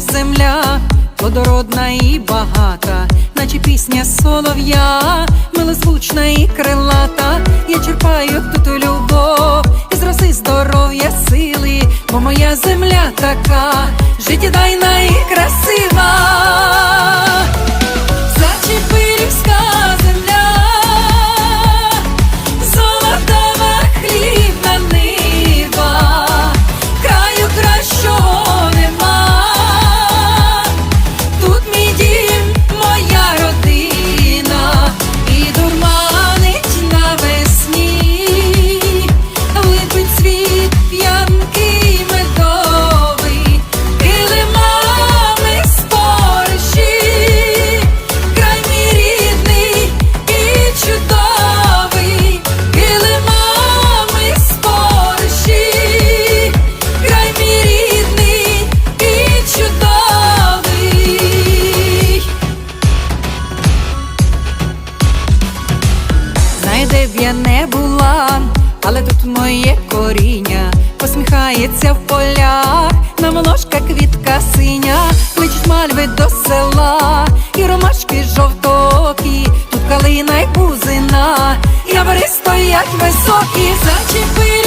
земля, плодородна і багата, наче пісня солов'я, милозвучна і крилата. Я черпаю тут любов, із роси здоров'я, сили, бо моя земля така, життєдайна і красива. Де б я не була, але тут моє коріння посміхається в полях, на молошка квітка синя, кличуть мальви до села, і ромашки жовтокі, тут калина й бузина, явори стоять високі, зачепи